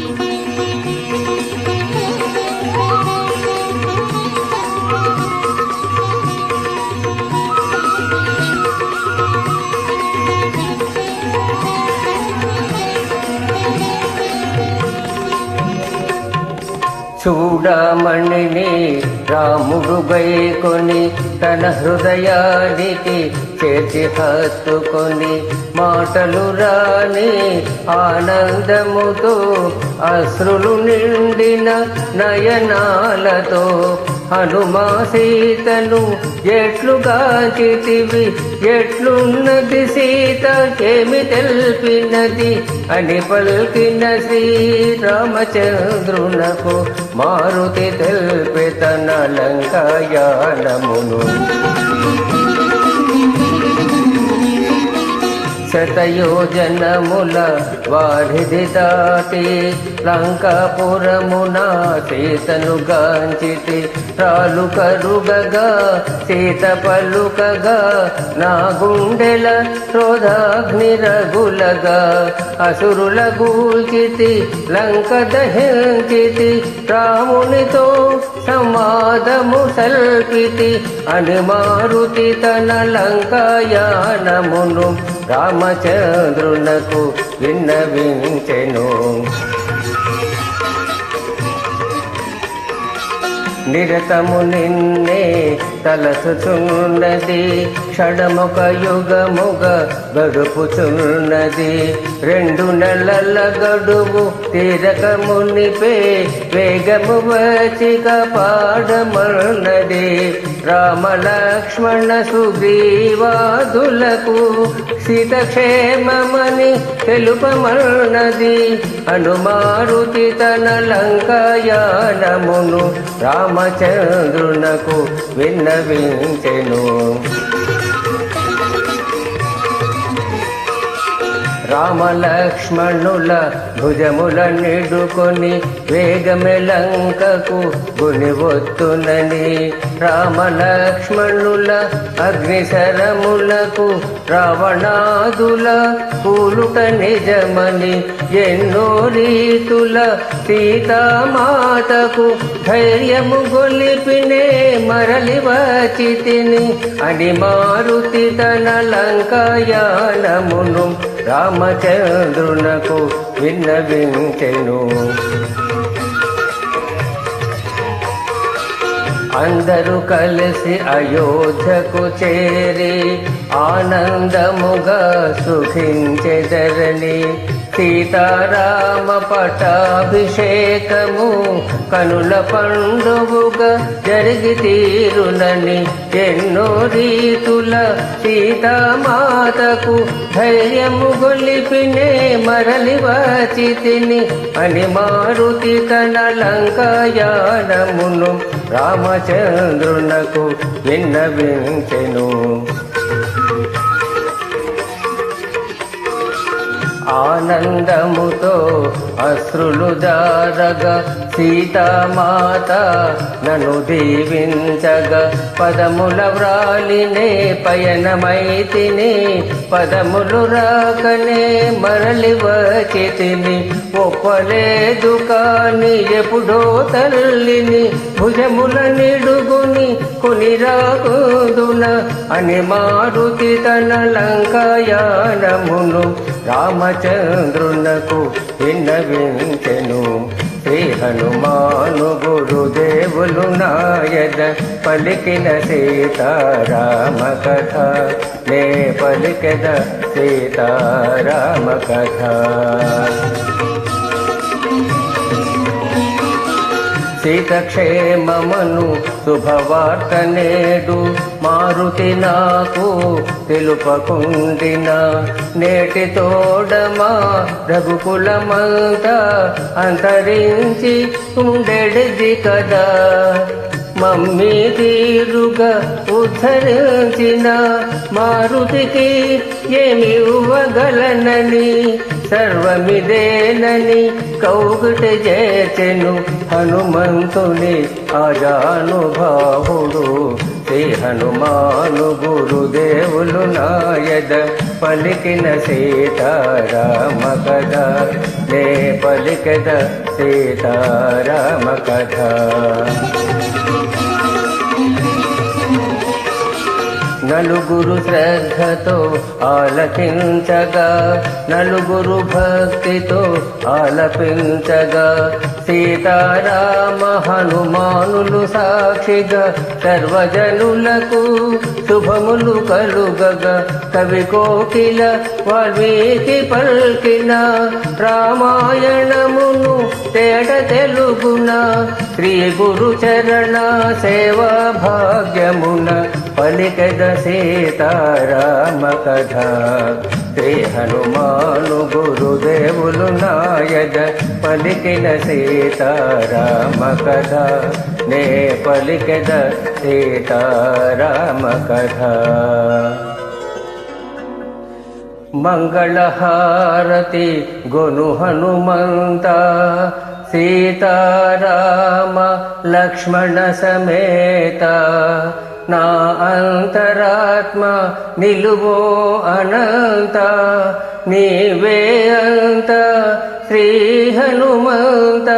Thank you. చూడమణిని రాముడు కొని తన హృదయానికి చేతి హత్తుకొని మాటలు రాని ఆనందముతో అశ్రులు నిండిన నయనాలతో హనుమా సీతను ఎట్లుగాచితివి ఎట్లున్నది సీత ఏమి తెలిపినది అని పలికిన శ్రీరామచంద్రునకు మారుతి తెలిపి తన లంకాయానమును. శతయోజనముల వారిది దాటి లంకాపురమున సీతను గాంచితి రాలు కరుగగా సీత పలుకగా నా గుండెల క్రోధాగ్ని రగులగా అసురుల గూల్చితి లంక దహించితి రామునితో సమాధము సల్పితి అని మారుతి తన లంకాయానమును రామచంద్రునకు విన్నవించెను. నిరతము నిన్నే తలసుచున్నది క్షణముక యుగముగ గడుపుచున్నది. రెండు నెలల గడువు తీరక మునిపే వేగము వచిక పాడమన్నది. రామ లక్ష్మణ సుగ్రీవాదులకు సీతక్షేమమని తెలుపమన్నది. హనుమారుతి తన లంకయానమును రామచంద్రునకు విన్నవించెను రామలక్ష్మణుల భుజముల నిడుకొని వేగమె లంకకు గునివొత్తునని రామలక్ష్మణుల అగ్నిశరములకు రావణాదుల కూలుట నిజమని ఎన్నో రీతుల సీతామాతకు ధైర్యము గొలిపినే మరలి వచ్చితిని అని మారుతి తన లంకాయానమును రామచంద్రునకు విన్నవించెను అందరూ కలిసి అయోధ్యకు చేరి ఆనందముగా సుఖించెదరని సీతారామ పటాభిషేకము కనుల పండువుగా జరిగి తీరునని ఎన్నో రీతుల సీతామాతకు ధైర్యము గొలిపినే మరలి వచితిని అని మారుతి తన లంకాయానమును రామచంద్రునకు విన్నవించెను ఆనందముతో అశ్రులు దారగా సీతామాత నన్ను దీవించగా. పదముల వ్రాలినే పయనమైతిని పదములు రాకనే మరలి వచ్చితిని. ఒప్పలేదు కాని ఎప్పుడో తల్లిని భుజముల నిడుగుని కొని రాకుదున అని మారుతి తన లంకాయానమును రామచంద్రునకు విన్నవించెను. శ్రీ హనుమాను గురుదేవులు నాయద పలికిన సీతారామ కథ నే పలికెద సీతారామ కథ సీతక్షేమమను శుభవార్త నేడు మారుతి నాకు తెలుపకుండిన నేటి తోడమా రఘుకులమంతా అంతరించి ఉండేది కదా. మమ్మీ తీరుగా ఉద్ధరించిన మారుతికి ఏమి ఇవ్వగలనని సర్వమిదేనని కౌగుట చేచెను హనుమంతుని అజానుభావుడు శ్రీ హనుమాను గురుదేవులు నాయద పలికిన సీతారామ కథ. నే పలికద సీతారామ కథ. నలుగురు శ్రద్ధతో ఆలపించగా నలుగురు భక్తితో ఆలపించగా సీతారామ హనుమానులు సాక్షిగా సర్వజనులకు శుభములు కలుగగా కవి కోకిల వాల్మీకి పల్కిన రామాయణమును తేట తెలుగున శ్రీ గురు చరణ సేవా భాగ్యమున పలికద సీతారామ కథ. శ్రీ హనుమాను గురుదేవులు నాయద పలికిన సీతారామ కథ. నే పలికద సీతారామ కథ. మంగళహారతి గొను హనుమంత. సీతారామ లక్ష్మణ సమేత. నా అంతరాత్మ నిలువో అనంత నీవే అంత శ్రీ హనుమంత.